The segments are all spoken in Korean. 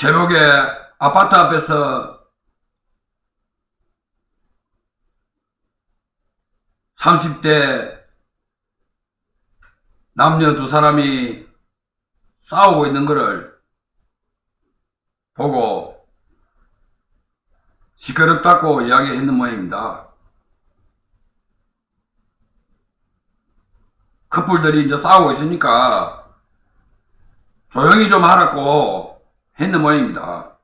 새벽에 아파트 앞에서 30대 남녀 두 사람이 싸우고 있는 것을 보고 시끄럽다고 이야기했는 모양입니다. 커플들이 이제 싸우고 있으니까 조용히 좀 하라고 했는 모양입니다.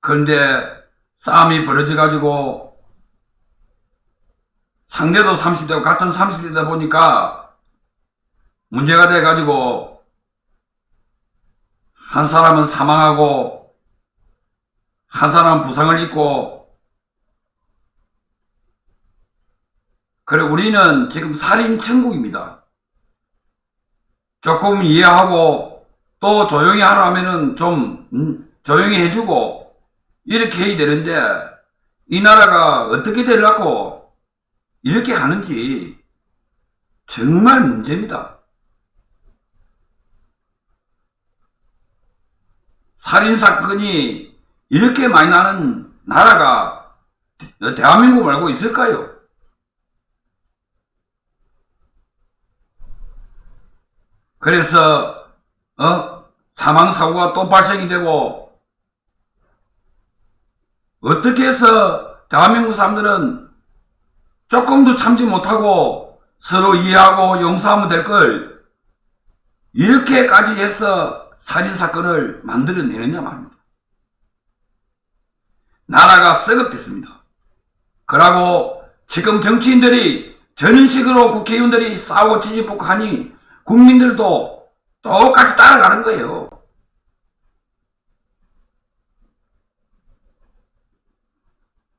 그런데 싸움이 벌어져가지고 상대도 30대고 같은 30대다 보니까 문제가 돼가지고 한 사람은 사망하고 한 사람은 부상을 입고 그래 우리는 지금 살인 천국입니다. 조금 이해하고 또 조용히 하라 하면은 좀 음, 조용히 해주고 이렇게 해야 되는데 이 나라가 어떻게 되려고 이렇게 하는지 정말 문제입니다. 살인 사건이 이렇게 많이 나는 나라가 대- 대한민국 말고 있을까요? 그래서 어 사망 사고가 또 발생이 되고 어떻게 해서 대한민국 사람들은 조금도 참지 못하고 서로 이해하고 용서하면 될 걸 이렇게까지 해서 살인 사건을 만들어내느냐 말입니다. 나라가 썩어뺐습니다. 그러고 지금 정치인들이 저런 식으로 국회의원들이 싸우고 찌집고 하니 국민들도 똑같이 따라가는 거예요.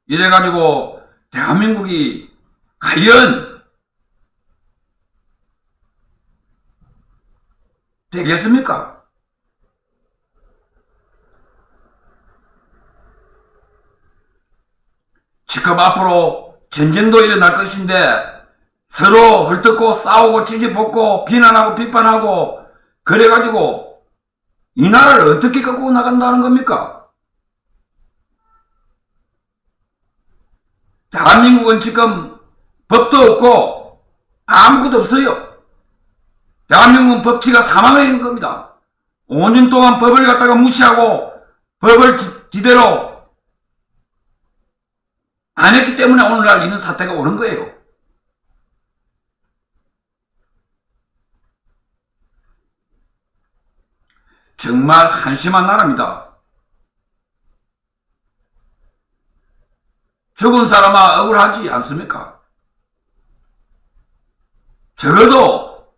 이래가지고 대한민국이 과연 되겠습니까? 지금 앞으로 전쟁도 일어날 것인데 서로 헐뜯고 싸우고 찌집볶고 비난하고 비판하고 그래가지고 이 나라를 어떻게 갖고 나간다는 겁니까? 대한민국은 지금 법도 없고 아무것도 없어요. 대한민국은 법치가 사망해 있는 겁니다. 5년 동안 법을 갖다가 무시하고 법을 지- 지대로 안 했기 때문에 오늘날 이런 사태가 오는 거예요. 정말 한심한 나라입니다. 죽은 사람아 억울하지 않습니까? 적어도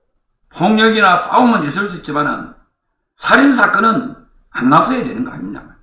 폭력이나 싸움은 있을 수 있지만은 살인 사건은 안 났어야 되는 거 아니냐.